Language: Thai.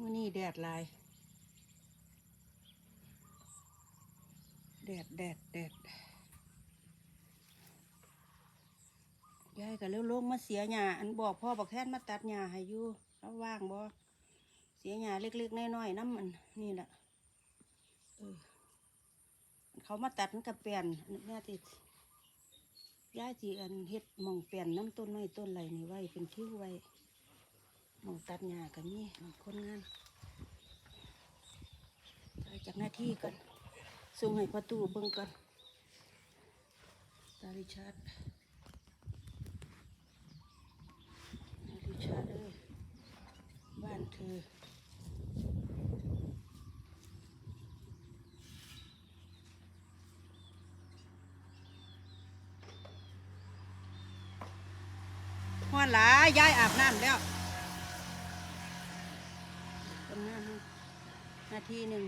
มื่อนี้แดดลาย แดดแดดแดดยายก็เร็วลงมาเสียหญ้าอันบอกพ่อบอกแทนมาตัดหญ้าให้อยู่แล้วว่างบ่เสียหญ้าเล็กๆน้อยๆน้ำมันนี่แหละเออเขามาตัดมันกับเปลี่ยนแม่ติยายที่อันเฮ็ดมองเปลี่ยนน้ำต้นไม้ต้นไรนี่ไว้เป็นคิ้วไว้ มองตัดหญ้ากันนี่คนงานไปจากหน้าที่กันส่งให้ประตูเบิ่งกันตาลิชาร์ดดิชาเอ้ยบ้านเธอฮอนหลายยายอาบน้ำแล้วทำงานให้ นาทีหนึ่ง